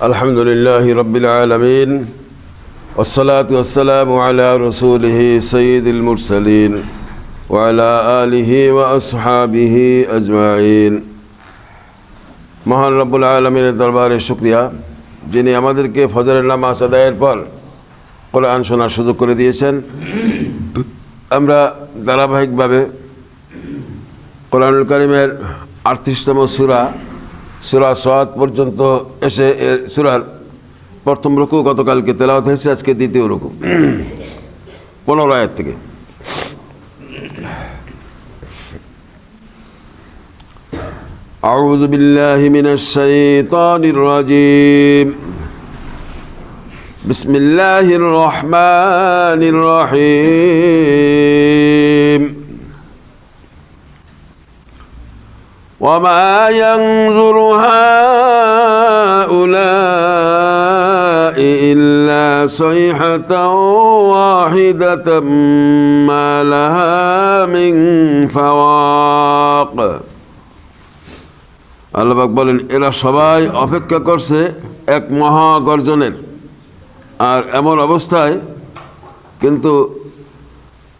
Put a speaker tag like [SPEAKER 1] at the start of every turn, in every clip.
[SPEAKER 1] الحمد لله رب العالمين والصلاة والسلام على رسوله سيد المرسلين وعلى آله وأصحابه أجمعين মহান রব্বুল আলমিনের দরবারে শুক্রিয়া যিনি আমাদেরকে ফজরের নামাজ আদায়ের পর কোরআন শোনার সুযোগ করে দিয়েছেন আমরা ধারাবাহিকভাবে কোরআনুল করিমের আটত্রিশতম সুরা সুরা সোয়াদ পর্যন্ত এসে এ সুরার প্রথম রুকু গতকালকে তেলাওয়াত হয়েছে আজকে দ্বিতীয় রুকু পনেরো আয়ের থেকে أعوذ بالله من الشيطان الرجيم بسم الله الرحمن الرحيم وما ينظر هؤلاء إلا صيحة واحدة ما لها من فواق আল্লাহবাক বলেন এরা সবাই অপেক্ষা করছে এক মহাগর্জনের আর এমন অবস্থায় কিন্তু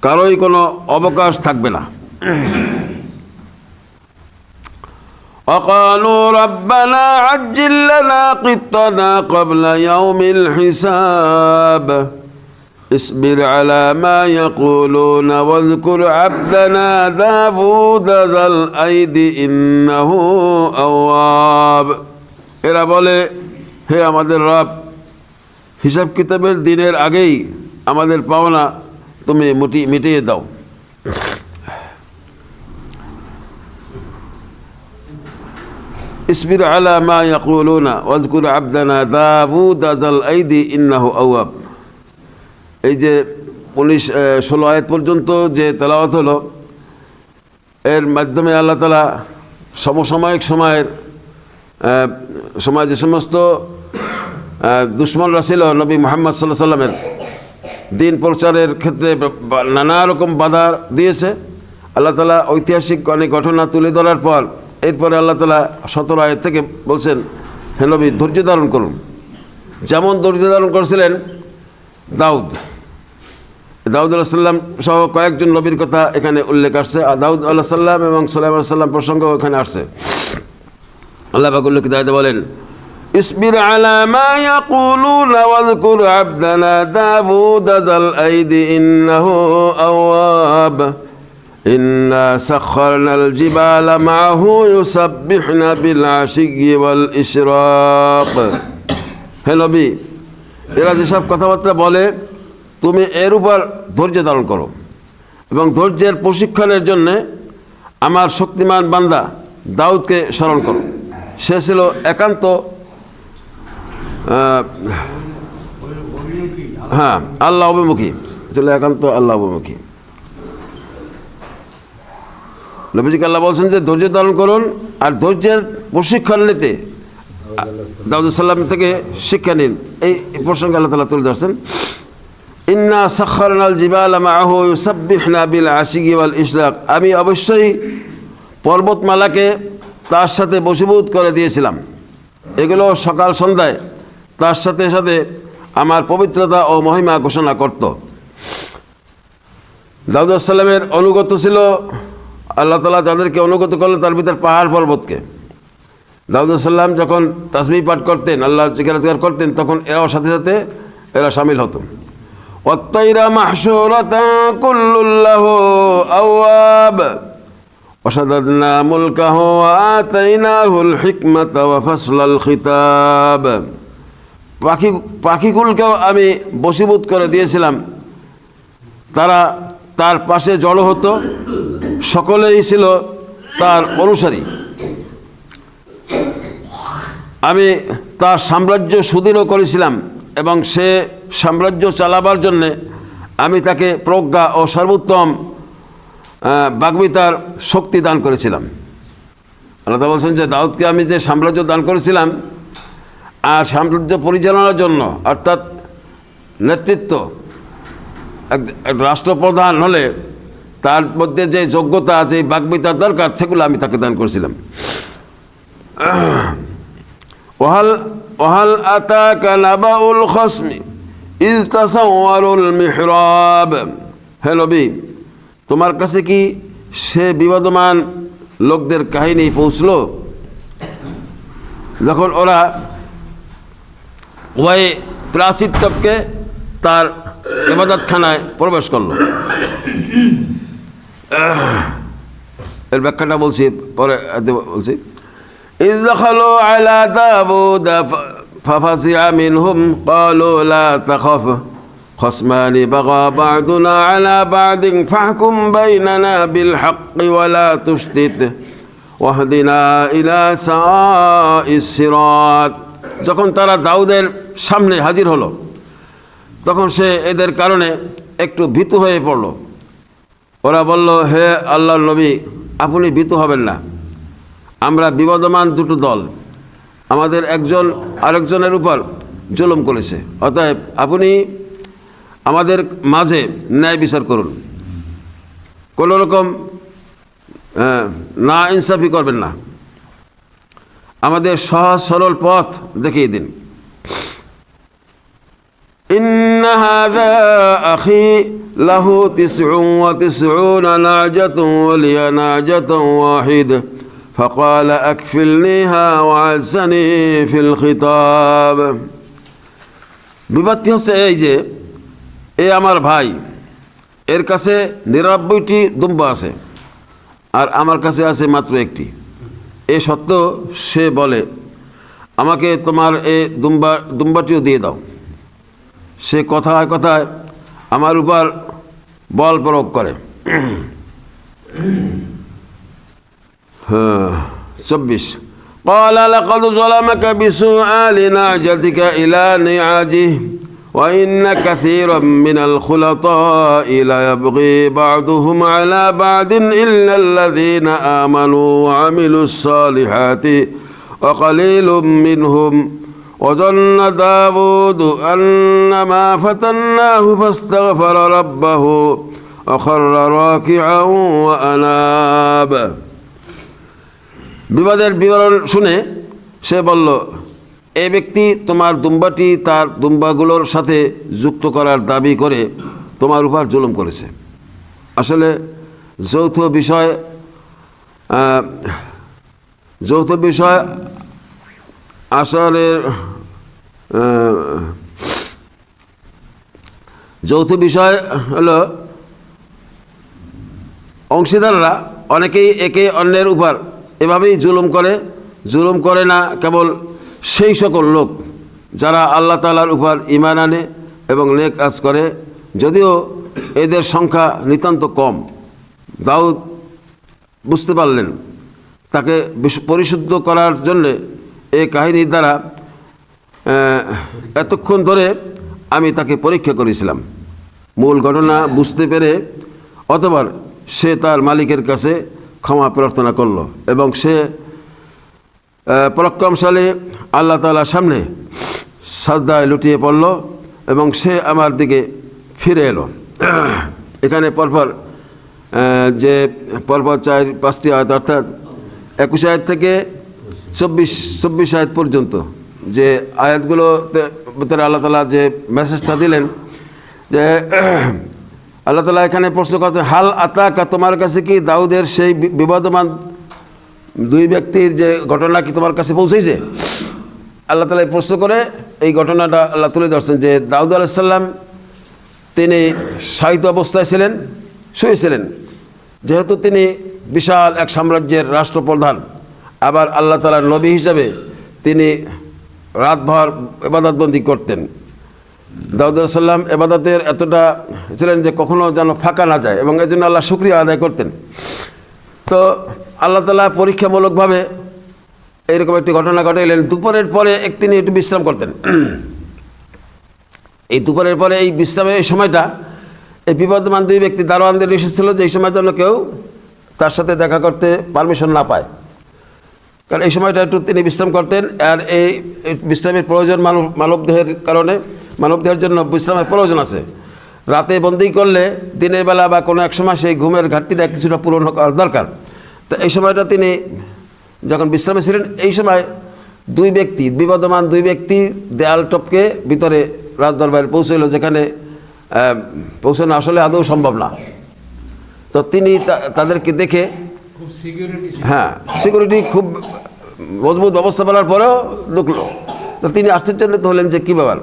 [SPEAKER 1] কারোই কোনো অবকাশ থাকবে না وقالوا ربنا عجل لنا قطنا قبل يوم الحساب اصبر على ما يقولون واذكر عبدنا داود ذا الأيد إنه أواب এরা বলে হে আমাদের রব হিসাব কিতাবের দিনের আগেই আমাদের পাওনা তুমি মুটি মিটিয়ে দাও ইসবির على ما يقولون واذكر عبدنا داوود ذا আইদি انه اواب এই যে উনিশ ষোলো আয়াত পর্যন্ত যে তেলাওয়াত হলো, এর মাধ্যমে আল্লাহ তালা সমসাময়িক সময়ের সময় যে সমস্ত দুশ্মনরা ছিল নবী মোহাম্মদ সাল্লাহ সাল্লামের দিন প্রচারের ক্ষেত্রে নানা রকম বাধা দিয়েছে। আল্লাহ তালা ঐতিহাসিক অনেক ঘটনা তুলে ধরার পর এরপরে আল্লাহ তালা সতেরো আয়ের থেকে বলছেন হে নবী ধৈর্য ধারণ করুন যেমন ধৈর্য ধারণ করেছিলেন দাউদ দাউদ আল্লাহ সাল্লাম সহ কয়েকজন নবীর কথা এখানে উল্লেখ আসছে আর দাউদ আল্লাহ সাল্লাম এবং সাল্লাম সাল্লাম প্রসঙ্গ এখানে আসছে আল্লাহ পাক উল্লেখিত আয়াতে বলেন اصبر على ما يقولون واذكر عبدنا داوود ذا الأيد إنه أواب إنا سخرنا الجبال معه يسبحن بالعشي والإشراق হে নবী এরা যেসব কথাবার্তা বলে তুমি এর উপর ধৈর্য ধারণ করো এবং ধৈর্যের প্রশিক্ষণের জন্যে আমার শক্তিমান বান্দা দাউদকে স্মরণ করো সে ছিল একান্ত আহ, হ্যাঁ আল্লাহ অভিমুখী ছিল একান্ত আল্লাহ অভিমুখী নবীজিকে আল্লাহ বলছেন যে ধৈর্য ধারণ করুন আর ধৈর্যের প্রশিক্ষণ নিতে দাউদুসাল্লাম থেকে শিক্ষা নিন। এই প্রসঙ্গে আল্লাহ তালা তুলে ধরছেন, ইন্না সাক্ষরনাল জিবাল বিল আশিকি ইশরাক। আমি অবশ্যই পর্বতমালাকে তার সাথে বশীভূত করে দিয়েছিলাম। এগুলো সকাল সন্ধ্যায় তার সাথে সাথে আমার পবিত্রতা ও মহিমা ঘোষণা করত। দাউদাসাল্লামের অনুগত ছিল আল্লাহ তালা যাদেরকে অনুগত করলেন তার ভিতর পাহাড় পর্বতকে দাউদাসাল্লাম যখন তাসবি পাঠ করতেন আল্লাহ জিজ্ঞাসা করতেন তখন এরাও সাথে সাথে এরা সামিল হতো والطير محشورة كل له أواب وشددنا ملكه وآتيناه الحكمة وفصل الخطاب পাখি পাখিগুলোকেও আমি বশীভূত করে দিয়েছিলাম তারা তার পাশে জড়ো হতো সকলেই ছিল তার অনুসারী। আমি তার সাম্রাজ্য সুদৃঢ় করেছিলাম এবং সে সাম্রাজ্য চালাবার জন্যে আমি তাকে প্রজ্ঞা ও সর্বোত্তম বাগ্মিতার শক্তি দান করেছিলাম। আল্লাহ বলছেন যে, দাউদকে আমি যে সাম্রাজ্য দান করেছিলাম, আর সাম্রাজ্য পরিচালনার জন্য, অর্থাৎ নেতৃত্ব এক রাষ্ট্রপ্রধান হলে তার মধ্যে যে যোগ্যতা আছে বাগ্মিতা দরকার, সেগুলো আমি তাকে দান করেছিলাম। ওহাল ওহাল আতা কানাবাউল খসমি ইজতাসাওয়ারুল মিহরাব। হে নবী, তোমার কাছে কি সে বিবাদমান লোকদের কাহিনী পৌঁছলো? যখন ওরা ওয়াই প্রাচীর তার এবাদতখানায় প্রবেশ করল। এর ব্যাখ্যাটা বলছি পরে এতে বলছি إذ دخلوا على داود ف- ففزع منهم قالوا لا تخف خصمان بغى بعضنا على بعض فاحكم بيننا بالحق ولا تشتت واهدنا إلى سواء الصراط যখন তারা দাউদের সামনে হাজির হলো তখন সে এদের কারণে একটু ভীতু হয়ে পড়ল ওরা বলল, হে আল্লাহর নবী, আপনি ভীতু হবেন না। আমরা বিবদমান দুটো দল। আমাদের একজন আরেকজনের উপর জুলুম করেছে। অতএব আপনি আমাদের মাঝে ন্যায় বিচার করুন। কোনো রকম না ইনসাফি করবেন না। আমাদের সহজ সরল পথ দেখিয়ে দিন। إن هذا أخي له تسع وتسعون ناجة ولي ناجة واحدة فقال أكفلنيها وعزني في الخطاب বিপত্তি হচ্ছে এই যে এ আমার ভাই এর কাছে নিরানব্বইটি দুম্বা আছে আর আমার কাছে আছে মাত্র একটি এ সত্ত্বেও সে বলে আমাকে তোমার এ দুম্বা দুম্বাটিও দিয়ে দাও সে কথায় কথায় আমার উপর বল প্রয়োগ করে হ্যাঁ চব্বিশ قال لقد ظلمك بسؤال نعجتك إلى نعاجه وإن كثيرا من الخلطاء ليبغي بعضهم على بعض إلا الذين آمنوا وعملوا الصالحات وقليل منهم وظن داود أن ما فتناه فاستغفر ربه وخر راكعا وأناب বিবাদের বিবরণ শুনে সে বলল এ ব্যক্তি তোমার দুম্বাটি তার দুম্বাগুলোর সাথে যুক্ত করার দাবি করে তোমার উপর জুলুম করেছে আসলে যৌথ বিষয় আহ, যৌথ বিষয় আসলের যৌথ বিষয় হলো অংশীদাররা অনেকেই একে অন্যের উপর এভাবেই জুলুম করে। জুলুম করে না কেবল সেই সকল লোক যারা আল্লাহ তালার উপর ইমান আনে এবং নেক কাজ করে। যদিও এদের সংখ্যা নিতান্ত কম। দাউদ বুঝতে পারলেন, তাকে পরিশুদ্ধ করার জন্যে এই কাহিনীর দ্বারা এতক্ষণ ধরে আমি তাকে পরীক্ষা করেছিলাম। মূল ঘটনা বুঝতে পেরে, অথবা সে তার মালিকের কাছে ক্ষমা প্রার্থনা করল এবং সে পরাক্রমশালী আল্লাহ তালার সামনে সাজদায় লুটিয়ে পড়ল এবং সে আমার দিকে ফিরে এলো। এখানে পরপর যে পরপর চার, পাঁচটি আয়াত, অর্থাৎ একুশ আয়াত থেকে চব্বিশ চব্বিশ আয়াত পর্যন্ত যে আয়াতগুলোতে ভিতরে আল্লাহ তালা যে মেসেজটা দিলেন যে, আল্লাহ তালা এখানে প্রশ্ন করতে হাল আতাকা, তোমার কাছে কি দাউদের সেই বিবাদমান দুই ব্যক্তির যে ঘটনা কি তোমার কাছে পৌঁছেছে? আল্লাহ তালা প্রশ্ন করে এই ঘটনাটা আল্লাহ তুলে ধরছেন যে দাউদ আলাইসাল্লাম তিনি সাহিত্য অবস্থায় ছিলেন শুয়েছিলেন যেহেতু তিনি বিশাল এক সাম্রাজ্যের রাষ্ট্রপ্রধান আবার আল্লাহ তালার নবী হিসাবে তিনি রাতভর এবাদতবন্দি করতেন। দাউদ সাল্লাম এবাদতের এতটা ছিলেন যে কখনো যেন ফাঁকা না যায় এবং এই জন্য আল্লাহ শুক্রিয়া আদায় করতেন। তো আল্লাহ তালা পরীক্ষামূলকভাবে এরকম একটি ঘটনা ঘটাইলেন। দুপুরের পরে এক তিনি একটু বিশ্রাম করতেন। এই দুপুরের পরে এই বিশ্রামের এই সময়টা এই বিপদমান দুই ব্যক্তি দারোয়ানদের এসেছিল যে এই সময় যেন কেউ তার সাথে দেখা করতে পারমিশন না পায়। কারণ এই সময়টা একটু তিনি বিশ্রাম করতেন আর এই বিশ্রামের প্রয়োজন মানব, মানবদেহের কারণে, মানবদেহের জন্য বিশ্রামের প্রয়োজন আছে। রাতে বন্দি করলে দিনের বেলা বা কোনো এক সময় সেই ঘুমের ঘাটতিটা কিছুটা পূরণ করার দরকার। তো এই সময়টা তিনি যখন বিশ্রামে ছিলেন, এই সময় দুই ব্যক্তি, বিবদমান দুই ব্যক্তি দেয়াল টপকে ভিতরে রাজদরবারে পৌঁছল যেখানে পৌঁছানো আসলে আদৌ সম্ভব না। তো তিনি তাদেরকে দেখে হ্যাঁ সিকিউরিটি খুব মজবুত ব্যবস্থাপনার পরেও ঢুকলো তো তিনি আশ্চর্যান্বিত হলেন যে কী ব্যাপার?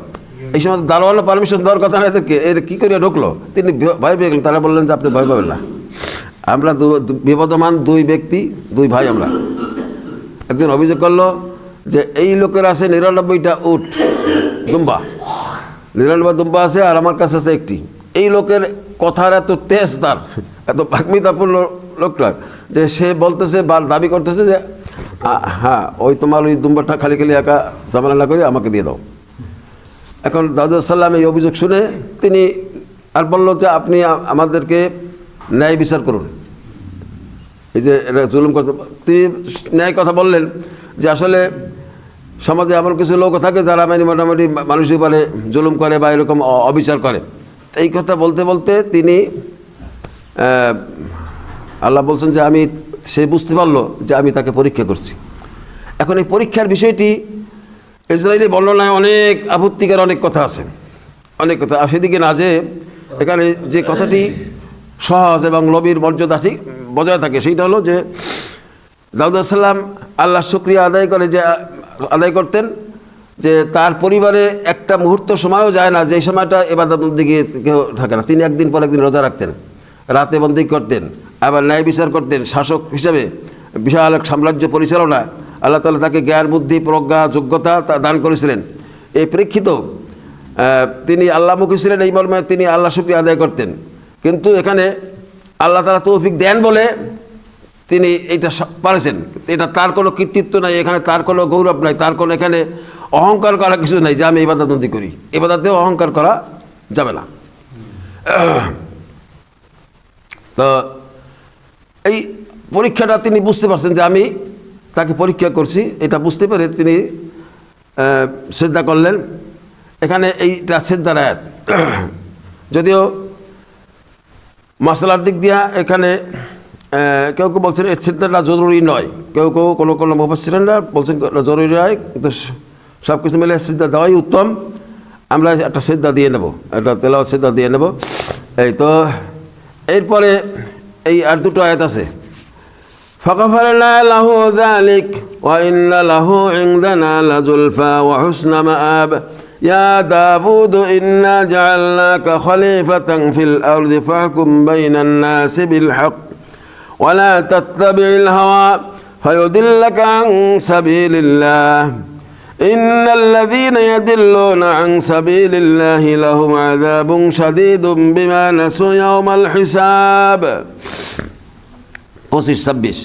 [SPEAKER 1] এই সময় দারোয়ানও পারমিশন দেওয়ার কথা না এদেরকে এর কী করে ঢুকলো? তিনি ভয়- পেয়ে গেলেন, তারা বললেন যে আপনি ভয় পাবেন না। আমরা বিবদমান দুই ব্যক্তি, দুই ভাই আমরা। একদিন অভিযোগ করল যে এই লোকের আছে নিরানব্বইটা উট, দুম্বা। নিরানব্বই দুম্বা আছে আর আমার কাছে আছে একটি। এই লোকের কথার এত তেজ তার, এত বাগ্মিতাপূর্ণ লোকটা যে সে বলতেছে বা দাবি করতেছে যে হ্যাঁ ওই তোমার ওই দুম্বাটা খালি খালি একা ঝামেলা না করে আমাকে দিয়ে দাও। এখন দাদুসাল্লাম এই অভিযোগ শুনে তিনি আর বলল যে আপনি আমাদেরকে ন্যায় বিচার করুন। এই যে এটা জুলুম করতে তিনি ন্যায় কথা বললেন যে আসলে সমাজে এমন কিছু লোক থাকে যারা মানে মোটামুটি মানুষের উপরে জুলুম করে বা এরকম অবিচার করে। এই কথা বলতে বলতে তিনি আল্লাহ বলছেন যে আমি, সে বুঝতে পারল যে আমি তাকে পরীক্ষা করছি। এখন এই পরীক্ষার বিষয়টি ইসরায়েলি বর্ণনায় অনেক আপত্তিকার অনেক কথা আছে। অনেক কথা। আর সেদিকে না যে এখানে যে কথাটি সহজ এবং লবির মর্যাদা ঠিক বজায় থাকে, সেইটা হলো যে দাউদাসাল্লাম আল্লাহ শুক্রিয়া আদায় করে যে, আদায় করতেন যে তার পরিবারে একটা মুহূর্ত সময়ও যায় না, যে সময়টা এবাদত দিকে কেউ থাকে না। তিনি একদিন পর একদিন রোজা রাখতেন, রাতে বন্দি করতেন। আবার ন্যায় বিচার করতেন শাসক হিসাবে। বিশাল এক সাম্রাজ্য পরিচালনা। আল্লাহ তালা তাকে জ্ঞান, বুদ্ধি, প্রজ্ঞা, যোগ্যতা তা দান করেছিলেন। এই প্রেক্ষিত তিনি আল্লাহমুখী ছিলেন, এই মর্মে তিনি আল্লাহ শুক্রিয়া আদায় করতেন। কিন্তু এখানে আল্লাহ তালা তৌফিক দেন বলে তিনি এটা পারেছেন। এটা তার কোনো কৃতিত্ব নাই, এখানে তার কোনো গৌরব নাই, তার কোনো এখানে অহংকার করা কিছু নাই, যে আমি এবাদতবন্দি করি। এবাদাতেও অহংকার করা যাবে না। তো এই পরীক্ষাটা তিনি বুঝতে পারছেন যে আমি তাকে পরীক্ষা করছি, এটা বুঝতে পেরে তিনি শ্রদ্ধা করলেন। এখানে এইটা শ্রদ্ধার আয়াত। যদিও মশলার দিক দিয়া এখানে কেউ কেউ বলছেন এই সিদ্ধাটা জরুরি নয়। কেউ কেউ কোনো কোনো মুফাসিরেনরা বলছেন জরুরি নয়, কিন্তু সব কিছু মিলে সিদ্ধা দেওয়াই উত্তম। আমরা একটা সিদ্ধা দিয়ে নেব, একটা তেলাওয়াত সিদ্ধা দিয়ে নেব। এই তো, এরপরে এই আর দুটো আয়াত আছে فغفرنا له ذلك وإن له عندنا لزلفى وحسن مآب يا داود إنا جعلناك خليفة في الأرض فاحكم بين الناس بالحق ولا تتبع الهوى فيضلك عن سبيل الله إن الذين يدلون عن سبيل الله لهم عذاب شديد بما نسوا يوم الحساب পঁচিশ ছাব্বিশ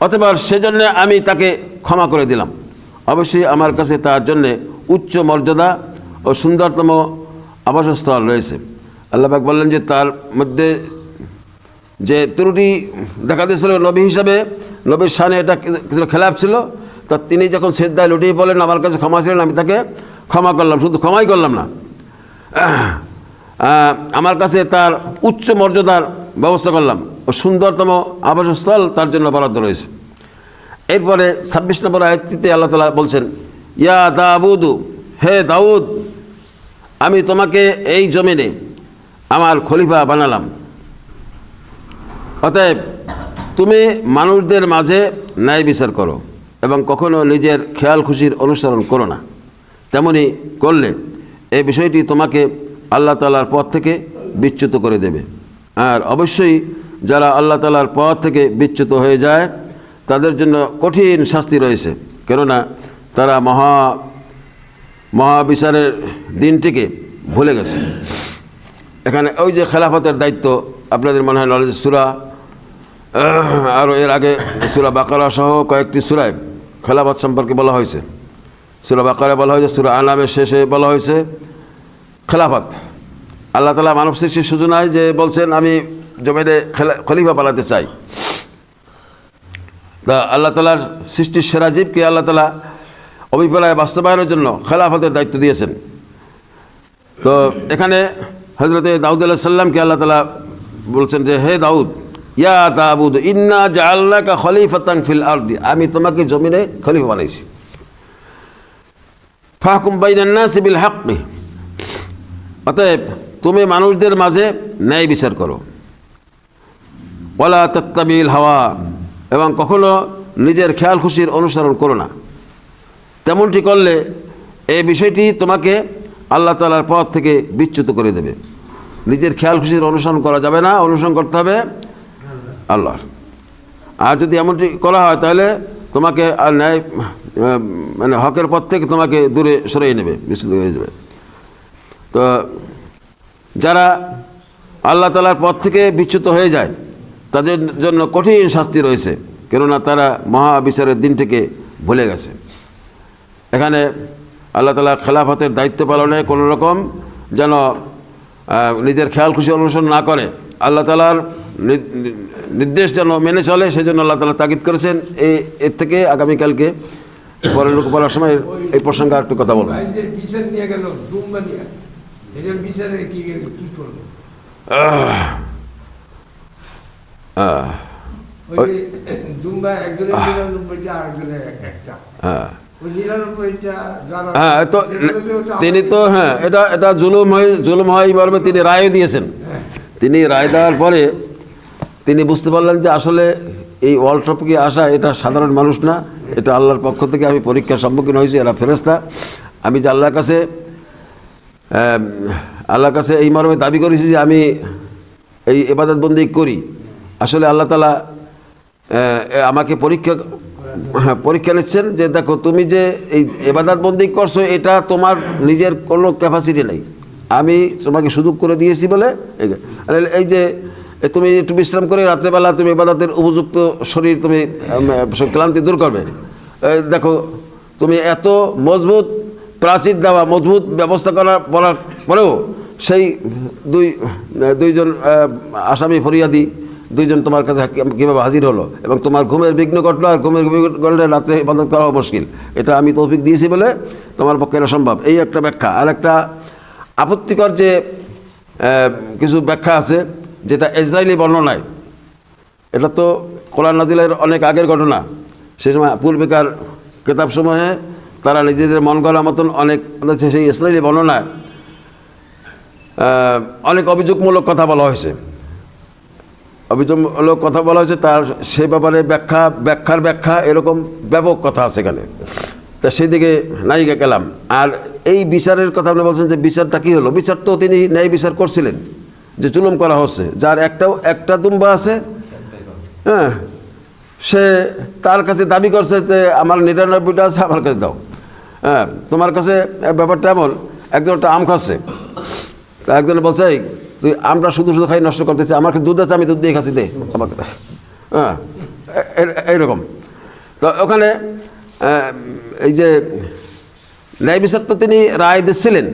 [SPEAKER 1] অথবা সেজন্য আমি তাকে ক্ষমা করে দিলাম অবশ্যই আমার কাছে তার জন্যে উচ্চ মর্যাদা ও সুন্দরতম আবাসস্থল রয়েছে আল্লাহবাক বললেন যে তার মধ্যে যে ত্রুটি দেখা দিয়েছিল নবী হিসাবে নবীর সানে এটা কিছু- কিছু খেলাপ ছিল তা তিনি যখন শ্রদ্ধায় লুটিয়ে পড়লেন, আমার কাছে ক্ষমা ছিলেন, আমি তাকে ক্ষমা করলাম, শুধু ক্ষমাই করলাম না। আমার কাছে তার উচ্চ মর্যাদার ব্যবস্থা করলাম। ও সুন্দরতম আবাসস্থল তার জন্য বরাদ্দ রয়েছে। এরপরে ছাব্বিশ নম্বর আয়ত্তিতে আল্লাহ তালা বলছেন, ইয়া দাউদু, হে দাউদ, আমি তোমাকে এই জমিনে আমার খলিফা বানালাম। অতএব তুমি মানুষদের মাঝে ন্যায় বিচার করো। এবং কখনো নিজের খেয়াল খুশির অনুসরণ করো না। তেমনি করলে এই বিষয়টি তোমাকে আল্লাহ তালার পথ থেকে বিচ্যুত করে দেবে। আর অবশ্যই যারা আল্লাহ তালার পথ থেকে বিচ্যুত হয়ে যায়, তাদের জন্য কঠিন শাস্তি রয়েছে। কেননা তারা মহা, মহাবিচারের দিনটিকে ভুলে গেছে। এখানে ওই যে খেলাফতের দায়িত্ব, আপনাদের মনে হয় নলেজ সুরা আরও এর আগে সুরা বাকারা সহ কয়েকটি সুরায় খেলাফত সম্পর্কে বলা হয়েছে। সুরা বাকারা বলা হয়েছে, সুরা আনামের শেষে বলা হয়েছে, খেলাফত। আল্লাহ তালা মানব সৃষ্টির সূচনায় যে বলছেন, আমি জমিনে খেলা, খলিফা পালাতে চাই। তা আল্লাহ তালার সৃষ্টির সেরা জীবকে আল্লাহ তালা অভিপ্রায় বাস্তবায়নের জন্য খেলাফতের দায়িত্ব দিয়েছেন। তো এখানে হজরতে দাউদ আল্লাহ সাল্লামকে আল্লাহ তালা বলছেন যে, হে দাউদ ইয়া দাউদ ইন্না জাল্লাকা খলিফাতাং ফিল আরদি। আমি তোমাকে জমিনে খলিফা বানাইছি। ফাহকুম বাইনান্না সিবিল হাক্কি। অতএব তুমি মানুষদের মাঝে ন্যায় বিচার করো। ওলা তত্তাবিল হাওয়া, এবং কখনো নিজের খেয়াল খুশির অনুসরণ করো না। তেমনটি করলে এই বিষয়টি তোমাকে আল্লাহ তালার পথ থেকে বিচ্যুত করে দেবে। নিজের খেয়াল খুশির অনুসরণ করা যাবে না, অনুসরণ করতে হবে। আল্লাহর। আর যদি এমনটি করা হয়, তাহলে তোমাকে আর ন্যায় মানে হকের পথ থেকে তোমাকে দূরে সরিয়ে নেবে বিচ্যুত হয়ে যাবে তো যারা আল্লাহ তালার পথ থেকে বিচ্যুত হয়ে যায়, তাদের জন্য কঠিন শাস্তি রয়েছে, কেননা তারা মহাবিচারের দিনটিকে ভুলে গেছে। এখানে আল্লাহ তালা খেলাফতের দায়িত্ব পালনে কোনো রকম যেন নিজের খেয়াল খুশি অনুসরণ না করে, আল্লাহ তালার নির্দেশ যেন মেনে চলে সেজন্য আল্লাহ তালা তাগিদ করেছেন। এই এর থেকে আগামীকালকে পরের লোক বলার সময় এই প্রসঙ্গে আর একটু কথা বলব। হ্যাঁ। হ্যাঁ তো তিনি তো হ্যাঁ এটা এটা জুলুম হয়ে জুলুম হয় মর্মে তিনি রায়ও দিয়েছেন।
[SPEAKER 2] হ্যাঁ।
[SPEAKER 1] তিনি রায় দেওয়ার পরে তিনি বুঝতে পারলেন যে আসলে এই ওয়ার্ল্ড কাপকে আসা এটা সাধারণ মানুষ না, এটা আল্লাহর পক্ষ থেকে আমি পরীক্ষার সম্মুখীন হয়েছি, এরা ফেরেস্তা আমি যে আল্লাহর কাছে আল্লাহর কাছে এই মর্মে দাবি করেছি যে আমি এই এবাদত বন্দি করি। আসলে আল্লাহ তালা আমাকে পরীক্ষা হ্যাঁ পরীক্ষা নিচ্ছেন যে দেখো তুমি যে এই এবাদত বন্দি করছ, এটা তোমার নিজের কোনো ক্যাপাসিটি নেই। আমি তোমাকে সুযোগ করে দিয়েছি বলে, এই- যে তুমি একটু বিশ্রাম করে রাত্রেবেলা তুমি এবাদতের উপযুক্ত শরীর তুমি ক্লান্তি দূর করবে। দেখো, তুমি এত মজবুত, প্রাচীর দেওয়া, মজবুত ব্যবস্থা করার বলার পরেও সেই দুই দুইজন আসামি ফরিয়াদি, দুইজন তোমার কাছে কীভাবে হাজির হলো এবং তোমার ঘুমের বিঘ্ন ঘটলো আর ঘুমের ঘটলে রাত্রে ইবাদত করাও মুশকিল। এটা আমি তৌফিক দিয়েছি বলে তোমার পক্ষে এটা সম্ভব। এই একটা ব্যাখ্যা। আর একটা আপত্তিকর যে কিছু ব্যাখ্যা আছে। যেটা ইসরায়েলি বর্ণনায় এটা তো কোরআন নাজিলের অনেক আগের ঘটনা। সে সময় পূর্বেকার কেতাবসমূহে তারা নিজেদের মন করার মতন অনেক সেই ইসরায়েলি বর্ণনায় অনেক অভিযোগমূলক কথা বলা হয়েছে। অভিযোগমূলক কথা বলা হয়েছে, তার সে ব্যাপারে ব্যাখ্যা, ব্যাখ্যার ব্যাখ্যা এরকম ব্যাপক কথা আছে এখানে। তা সেদিকে নায়িকা গেলাম আর এই বিচারের কথা আপনি বলছেন যে বিচারটা কী হলো? বিচার তো তিনি ন্যায় বিচার করছিলেন। যে জুলুম করা হচ্ছে যার একটাও একটা দুম্বা আছে হ্যাঁ সে তার কাছে দাবি করছে যে আমার নিরানব্বইটা আছে আমার কাছে দাও। হ্যাঁ তোমার কাছে ব্যাপারটা এমন একজন একটা আম খাচ্ছে তা একজনে বলছে "এই, তুই আমটা শুধু শুধু খাই নষ্ট করতেছে আমার দুধ আছে আমি দুধ দিয়ে খাচ্ছি দে আমাকে হ্যাঁ এইরকম। তো ওখানে এই যে ন্যায় বিচার তো তিনি রায় দিচ্ছিলেন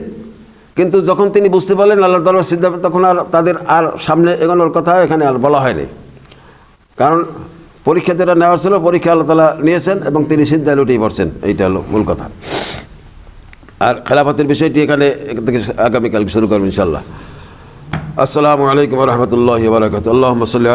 [SPEAKER 1] কিন্তু যখন তিনি বুঝতে পারলেন আল্লাহ তালার সিদ্ধান্ত, তখন আর তাদের আর সামনে এগোনোর কথা এখানে আর বলা হয়নি। কারণ পরীক্ষা যেটা নেওয়ার ছিল, পরীক্ষা আল্লাহ তালা নিয়েছেন এবং তিনি সিদ্ধায় লুটিয়ে পড়ছেন। এইটা হলো মূল কথা। আর খেলাফতের বিষয়টি এখানে আগামীকাল শুরু করবেন ইনশাল্লাহ আসসালামু আলাইকুম রহমতুল্লাহ বারকাত আল্লাহ সাল্লাহ